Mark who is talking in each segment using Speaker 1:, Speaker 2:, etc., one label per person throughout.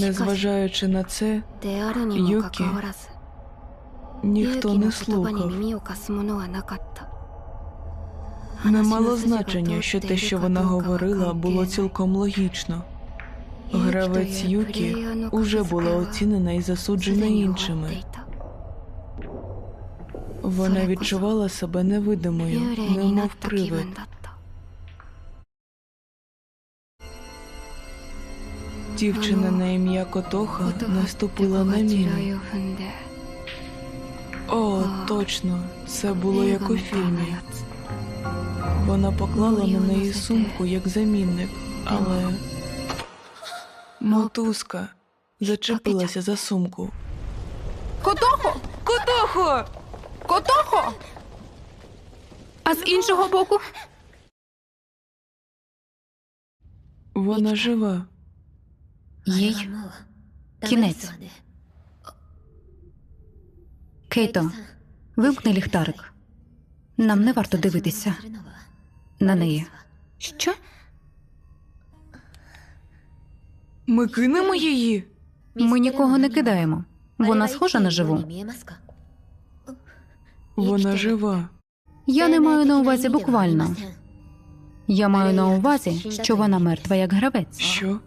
Speaker 1: Незважаючи на це,
Speaker 2: Юкі
Speaker 1: ніхто не слухав. Не мало значення, що те, що вона говорила, було цілком логічно. Гравець Юкі уже була оцінена і засуджена іншими. Вона відчувала себе невидимою, немов привид. Дівчина на ім'я Котоха наступила на міну. О, точно, це було як у фільмі. Вона поклала на неї сумку як замінник, але мотузка зачепилася за сумку.
Speaker 3: Котохо!
Speaker 1: Котохо!
Speaker 3: Котохо! А з іншого боку.
Speaker 1: Вона жива
Speaker 3: їй кінець. Кейто, вимкни ліхтарик. Нам не варто дивитися на неї. Що?
Speaker 1: Ми кинемо її.
Speaker 3: Ми нікого не кидаємо. Вона схожа на живу.
Speaker 1: Вона жива.
Speaker 3: Я не маю на увазі буквально. Я маю на увазі, що вона мертва як гравець.
Speaker 1: Що?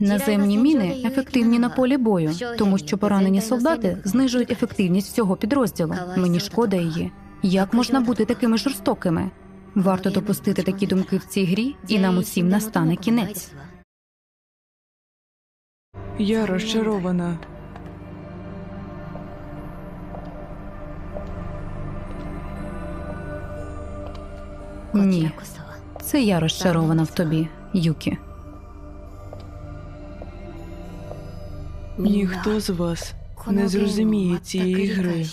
Speaker 3: Наземні міни ефективні на полі бою, тому що поранені солдати знижують ефективність всього підрозділу. Мені шкода її. Як можна бути такими жорстокими? Варто допустити такі думки в цій грі, і нам усім настане кінець.
Speaker 1: Я розчарована.
Speaker 3: Ні, це я розчарована в тобі, Юкі.
Speaker 1: Ніхто з вас не зрозуміє цієї гри.